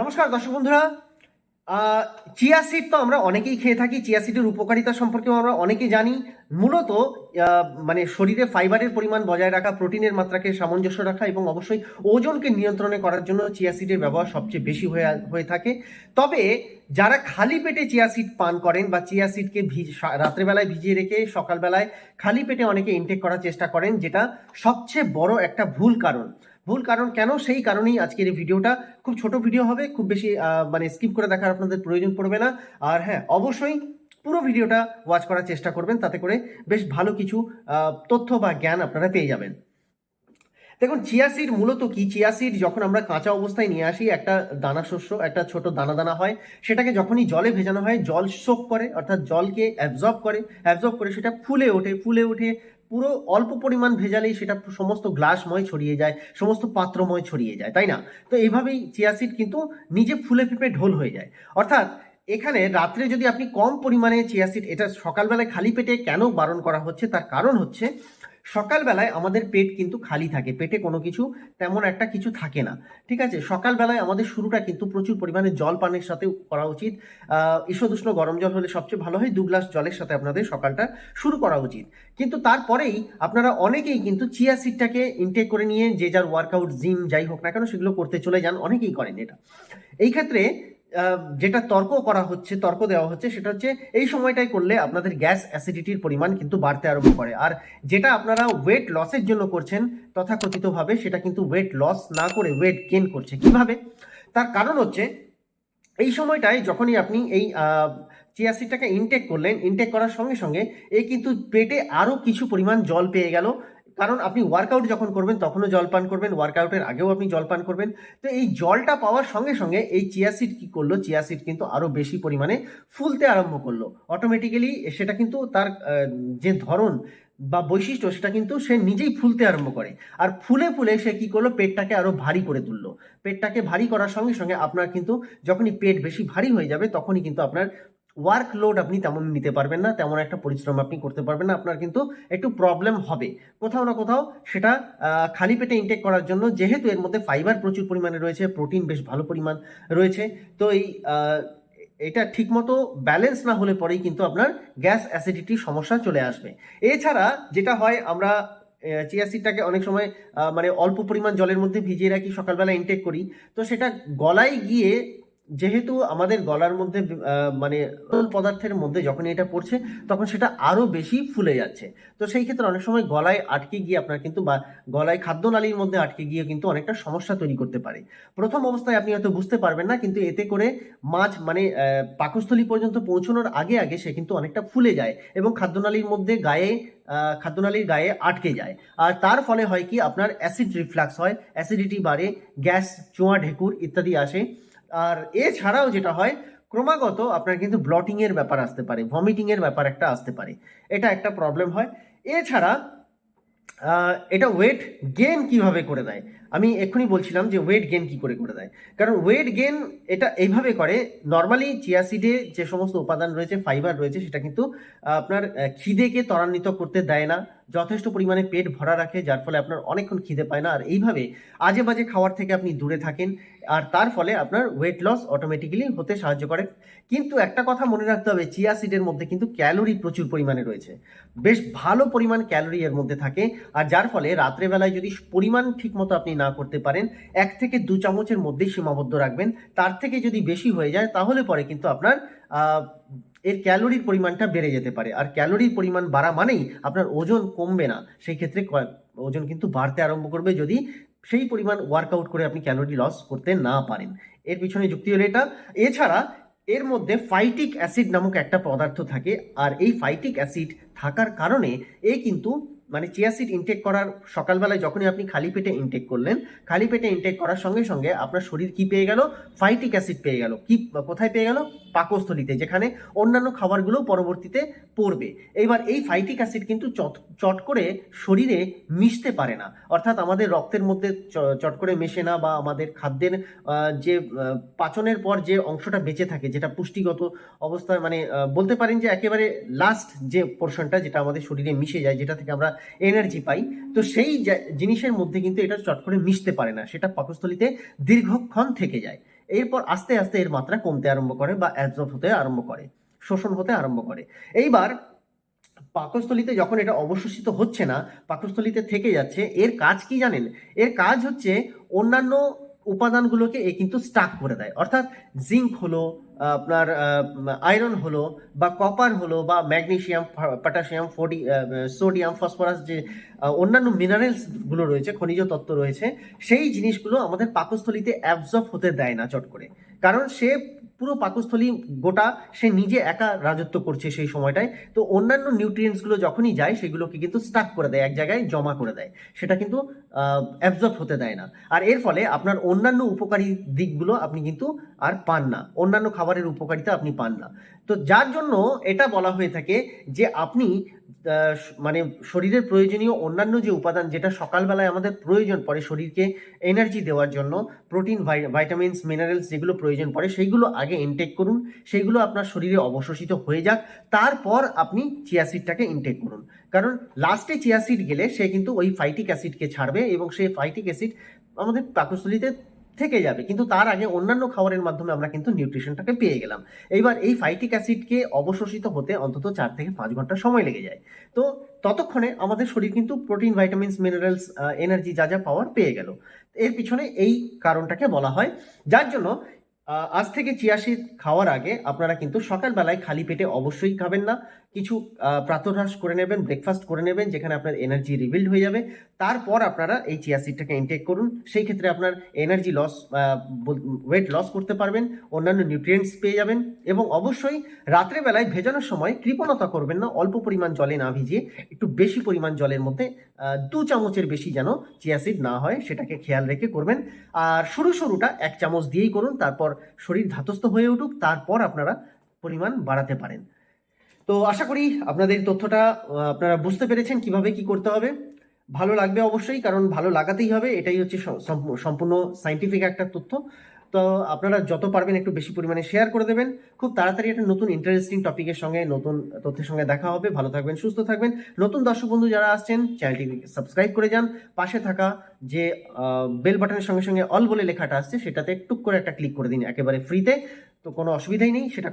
নমস্কার, দর্শক বন্ধুরা। চিয়া সিড তো আমরা অনেকেই খেয়ে থাকি, চিয়া সিডের উপকারিতা সম্পর্কেও আমরা অনেকেই জানি। মূলত মানে শরীরে ফাইবারের পরিমাণ বজায় রাখা, প্রোটিনের মাত্রাকে সামঞ্জস্য রাখা এবং অবশ্যই ওজনকে নিয়ন্ত্রণে করার জন্য চিয়া সিডের ব্যবহার সবচেয়ে বেশি হয়ে হয়ে থাকে। তবে, যারা খালি পেটে চিয়া সিড পান করেন বা চিয়া সিডকে রাত্রেবেলায় ভিজিয়ে রেখে সকালবেলায় খালি পেটে অনেকে ইনটেক করার চেষ্টা করেন, যেটা সবচেয়ে বড় একটা ভুল কারণ। ভুল কারণ কেন? সেই কারণেই আজকের এই ভিডিওটা। খুব ছোট ভিডিও হবে, খুব বেশি মানে স্কিপ করে দেখার আপনাদের প্রয়োজন পড়বে না। আর হ্যাঁ অবশ্যই পুরো ভিডিওটা ওয়াচ করার চেষ্টা করবেন, তাতে করে বেশ ভালো কিছু তথ্য বা জ্ঞান আপনারা পেয়ে যাবেন। দেখুন চিয়া সিড মূলত কি? চিয়া সিড যখন আমরা কাঁচা অবস্থায় নিয়ে আসি, একটা দানা শস্য, একটা ছোট দানা দানা হয়, সেটাকে যখনই জলে ভেজানো হয়, জল সোক করে, অর্থাৎ জলকে অ্যাবজর্ব করে অ্যাবজর্ব করে সেটা ফুলে ওঠে, ফুলে উঠে পুরো অল্প পরিমাণ ভেজালেই সেটা সমস্ত গ্লাসময় ছড়িয়ে যায়, সমস্ত পাত্রময় ছড়িয়ে যায়, তাই না? তো এইভাবেই চিয়া সিড কিন্তু নিজে ফুলে ফেপে ঢোল হয়ে যায়। অর্থাৎ এখানে রাত্রে যদি আপনি কম পরিমাণে চিয়া সিড এটা সকালবেলায় খালি পেটে কেন বারণ করা হচ্ছে? তার কারণ হচ্ছে সকালবেলায় আমাদের পেট কিন্তু খালি থাকে, পেটে কোনো কিছু তেমন একটা কিছু থাকে না, ঠিক আছে? সকালবেলায় আমাদের শুরুটা কিন্তু প্রচুর পরিমাণে জল পানের সাথে করা উচিত ঈষদুষ্ণ গরম জল হলে সবচেয়ে ভালো হয়, দু গ্লাস জলের সাথে আপনাদের সকালটা শুরু করা উচিত। কিন্তু তারপরেই আপনারা অনেকেই কিন্তু চিয়া সিডটাকে ইনটেক করে নিয়ে যে যার ওয়ার্কআউট জিম যাই হোক না কেন সেগুলো করতে চলে যান, অনেকেই করেন এটা। এই ক্ষেত্রে যেটা তর্ক করা হচ্ছে, তর্ক দেওয়া হচ্ছে, সেটা হচ্ছে এই সময়টাই করলে আপনাদের গ্যাস অ্যাসিডিটির পরিমাণ কিন্তু বাড়তে আরম্ভ করে। আর যেটা আপনারা ওয়েট লসের জন্য করছেন, তথাকথিতভাবে সেটা কিন্তু ওয়েট লস না করে ওয়েট গেন করছে। কীভাবে? তার কারণ হচ্ছে, এই সময়টায় যখনই আপনি এই চিয়া সিডটাকে ইনটেক করলেন ইনটেক করার সঙ্গে সঙ্গে এ কিন্তু পেটে আরও কিছু পরিমাণ জল পেয়ে গেল কারণ আপনি ওয়ার্কআউট যখন করবেন, তখনও জল পান করবেন ওয়ার্কআউটের আগেও আপনি জল পান করবেন। তো এই জলটা পাওয়ার সঙ্গে সঙ্গে এই চিয়া সিড কী করল? চিয়া সিড কিন্তু আরও বেশি পরিমাণে ফুলতে আরম্ভ করল। অটোমেটিক্যালি সেটা কিন্তু তার যে ধরন বা বৈশিষ্ট্য, সেটা কিন্তু সে নিজেই ফুলতে আরম্ভ করে। আর ফুলে ফুলে সে কি করল? পেটটাকে আরও ভারী করে তুললো। পেটটাকে ভারী করার সঙ্গে সঙ্গে আপনার কিন্তু যখনই পেট বেশি ভারী হয়ে যাবে, তখনই কিন্তু আপনার ওয়ার্ক লোড আপনি তেমন নিতে পারবেন না, তেমন একটা পরিশ্রম আপনি করতে পারবেন না, আপনার কিন্তু একটু প্রবলেম হবে। কোথাও না কোথাও সেটা খালি পেটে ইনটেক করার জন্য, যেহেতু এর মধ্যে ফাইবার প্রচুর পরিমাণে রয়েছে প্রোটিন বেশ ভালো পরিমাণ রয়েছে, তো এই এটা ঠিকমতো ব্যালেন্স না হলে পরেই কিন্তু আপনার গ্যাস অ্যাসিডিটির সমস্যা চলে আসবে। এছাড়া যেটা হয়, আমরা চিয়া সিডটাকে অনেক সময় মানে অল্প পরিমাণ জলের মধ্যে ভিজিয়ে রাখি, সকালবেলা ইনটেক করি, তো সেটা গলায় গিয়ে যেহেতু আমাদের গলার মধ্যে মানে পদার্থের মধ্যে যখন এটা পড়ছে, তখন সেটা আরও বেশি ফুলে যাচ্ছে। তো সেই ক্ষেত্রে অনেক সময় গলায় আটকে গিয়ে আপনার কিন্তু বা গলায় খাদ্যনালীর মধ্যে আটকে গিয়ে কিন্তু অনেকটা সমস্যা তৈরি করতে পারে। প্রথম অবস্থায় আপনি হয়তো বুঝতে পারবেন না, কিন্তু এতে করে মাছ মানে পাকস্থলী পর্যন্ত পৌঁছানোর আগে আগে সে কিন্তু অনেকটা ফুলে যায় এবং খাদ্যনালীর মধ্যে গায়ে খাদ্যনালীর গায়ে আটকে যায়। আর তার ফলে হয় কি, আপনার অ্যাসিড রিফ্লাক্স হয়, অ্যাসিডিটি বাড়ে, গ্যাস, চোঁয়া, ঢেকুর ইত্যাদি আসে। আর এছাড়াও যেটা হয়, ক্রমাগত আপনার কিন্তু ব্লটিংয়ের ব্যাপার আসতে পারে ভমিটিংয়ের ব্যাপার একটা আসতে পারে। এটা একটা প্রবলেম হয়। এছাড়া এটা ওয়েট গেন কীভাবে করে দেয়? আমি এক্ষুনি বলছিলাম যে ওয়েট গেন কি করে করে দেয়। কারণ ওয়েট গেন এটা এইভাবে করে নর্মালি চিয়াসিডে যে সমস্ত উপাদান রয়েছে ফাইবার রয়েছে, সেটা কিন্তু আপনার খিদেকে ত্বরান্বিত করতে দেয় না, যথেষ্ট পরিমাণে পেট ভরা রাখে, যার ফলে আপনার অনেকক্ষণ খিদে পায় না। আর এইভাবে আজে বাজে খাওয়ার থেকে আপনি দূরে থাকেন, আর তার ফলে আপনার ওয়েট লস অটোমেটিক্যালি হতে সাহায্য করে। কিন্তু একটা কথা মনে রাখতে হবে চিয়া সিডের মধ্যে কিন্তু ক্যালোরি প্রচুর পরিমাণে রয়েছে। বেশ ভালো পরিমাণ ক্যালোরি এর মধ্যে থাকে, আর যার ফলে রাত্রেবেলায় যদি পরিমাণ ঠিকমতো আপনি না করতে পারেন, এক থেকে দু চামচের মধ্যেই সীমাবদ্ধ রাখবেন। তার থেকে যদি বেশি হয়ে যায়, তাহলে পরে কিন্তু আপনার এর ক্যালোরির পরিমাণটা বেড়ে যেতে পারে। আর ক্যালোরির পরিমাণ বাড়া মানেই আপনার ওজন কমবে না। সেই ক্ষেত্রে ওজন কিন্তু বাড়তে আরম্ভ করবে যদি সেই পরিমাণ ওয়ার্কআউট করে আপনি ক্যালোরি লস করতে না পারেন। এর পিছনে যুক্তি হলো এটা। এছাড়া এর মধ্যে ফাইটিক অ্যাসিড নামক একটা পদার্থ থাকে। আর এই ফাইটিক অ্যাসিড থাকার কারণে এ কিন্তু মানে চিয়াসিড ইনটেক করার সকালবেলায় যখনই আপনি খালি পেটে ইনটেক করলেন, খালি পেটে ইনটেক করার সঙ্গে সঙ্গে আপনার শরীর কি পেয়ে গেল? ফাইটিক অ্যাসিড পেয়ে গেল। কি কোথায় পেয়ে গেল? পাকস্থলিতে, যেখানে অন্যান্য খাবারগুলো পরবর্তীতে পড়বে। এইবার এই ফাইটিক অ্যাসিড কিন্তু চট করে শরীরে মিশতে পারে না। অর্থাৎ আমাদের রক্তের মধ্যে চট করে মেশে না বা আমাদের খাদ্যের যে পাচনের পর যে অংশটা বেঁচে থাকে, যেটা পুষ্টিগত অবস্থায় মানে বলতে পারেন যে একেবারে লাস্ট যে পোর্শনটা যেটা আমাদের শরীরে মিশে যায়, যেটা থেকে আমরা এনার্জি পাই, তো সেই জিনিসের মধ্যে কিন্তু এটা চট করে মিশতে পারে না, সেটা পাকস্থলিতে দীর্ঘক্ষণ থেকে যায়। এরপর আস্তে আস্তে এর মাত্রা কমতে আরম্ভ করে বা অ্যাবজর্ব হতে আরম্ভ করে, শোষণ হতে আরম্ভ করে। এইবার পাকস্থলিতে যখন এটা অবশোষিত হচ্ছে না, পাকস্থলিতে থেকে যাচ্ছে, এর কাজ কি জানেন? এর কাজ হচ্ছে অন্যান্য উপাদানগুলোকে এ কিন্তু স্টাক করে দেয়। অর্থাৎ জিঙ্ক হলো আপনার আয়রন হলো বা কপার হলো বা ম্যাগনেশিয়াম পটাশিয়াম, ফোডি সোডিয়াম, ফসফরাস যে অন্যান্য মিনারেলসগুলো রয়েছে, খনিজ তত্ত্ব রয়েছে, সেই জিনিসগুলো আমাদের পাকস্থলিতে অ্যাবজর্ব হতে দেয় না চট করে। কারণ সে পুরো পাকস্থলী গোটা সে নিজে একা রাজত্ব করছে সেই সময়টায়। তো অন্যান্য নিউট্রিয়েন্টসগুলো যখনই যায়, সেগুলোকে কিন্তু স্টাক করে দেয়, এক জায়গায় জমা করে দেয়। সেটা কিন্তু অ্যাবজর্ব হতে দেয় না। আর এর ফলে আপনার অন্যান্য উপকারী দিকগুলো আপনি কিন্তু আর পান না। অন্যান্য খাবারের উপকারিতা আপনি পান না। তো যার জন্য এটা বলা হয়ে থাকে যে আপনি মানে শরীরের প্রয়োজনীয় অন্যান্য যে উপাদান যেটা সকালবেলায় আমাদের প্রয়োজন পড়ে শরীরকে এনার্জি দেওয়ার জন্য প্রোটিন ভাইটামিনস মিনারেলস যেগুলো প্রয়োজন পড়ে সেইগুলো আগে ইনটেক করুন, সেইগুলো আপনার শরীরে অবশোষিত হয়ে যাক, তারপর আপনি চিয়াসিডটাকে ইনটেক করুন। কারণ লাস্টে চিয়াসিড গেলে সে কিন্তু ওই ফাইটিক অ্যাসিডকে ছাড়বে এবং সেই ফাইটিক অ্যাসিড আমাদের পাকস্থলিতে থেকে যাবে। কিন্তু তার আগে অন্যান্য খাবারের মাধ্যমে আমরা কিন্তু নিউট্রিশনটাকে পেয়ে গেলাম। এইবার এই ফাইটিক অ্যাসিডকে অবশোষিত হতে অন্তত চার থেকে পাঁচ ঘণ্টা সময় লেগে যায়। তো ততক্ষণে আমাদের শরীর কিন্তু প্রোটিন ভাইটামিনস মিনারেলস এনার্জি যা যা পাওয়ার পেয়ে গেল। এর পিছনে এই কারণটাকে বলা হয়। যার জন্য আজ থেকে চিয়াশিদ খাওয়ার আগে আপনারা কিন্তু সকালবেলায় খালি পেটে অবশ্যই খাবেন না। কিছু আহ, প্রাতরাশ করে নেবেন ব্রেকফাস্ট করে নেবেন যেখানে আপনার এনার্জি রিবিল্ড হয়ে যাবে। তারপর আপনারা এই চিয়াসিডটাকে ইনটেক করুন। সেই ক্ষেত্রে আপনার এনার্জি লস ওয়েট লস করতে পারবেন অন্যান্য নিউট্রিয়েন্টস পেয়ে যাবেন এবং অবশ্যই রাত্রেবেলায় ভেজানোর সময় কৃপণতা করবেন না অল্প পরিমাণ জলে না ভিজিয়ে একটু বেশি পরিমাণ জলের মধ্যে দু চামচের বেশি যেন চিয়াসিড না হয় সেটাকে খেয়াল রেখে করবেন। আর শুরু শুরুটা এক চামচ দিয়েই করুন তারপর শরীর ধাতস্থ হয়ে উঠুক তারপর আপনারা পরিমাণ বাড়াতে পারেন। তো আশা করি আপনাদের তথ্যটা আপনারা বুঝতে পেরেছেন কীভাবে কি করতে হবে। ভালো লাগবে অবশ্যই, কারণ ভালো লাগাতেই হবে, এটাই হচ্ছে সম্পূর্ণ সাইন্টিফিক একটা তথ্য। তো আপনারা যত পারবেন একটু বেশি পরিমাণে শেয়ার করে দেবেন। খুব তাড়াতাড়ি একটা নতুন ইন্টারেস্টিং টপিকের সঙ্গে, নতুন তথ্যের সঙ্গে দেখা হবে। ভালো থাকবেন, সুস্থ থাকবেন। নতুন দর্শক বন্ধু যারা আসছেন চ্যানেলটি সাবস্ক্রাইব করে যান। পাশে থাকা যে বেল বাটনের সঙ্গে সঙ্গে অল বলে লেখাটা আসছে, সেটাতে টুক করে একটা ক্লিক করে দিন, একেবারে ফ্রিতে তো কোনো অসুবিধাই নেই, সেটা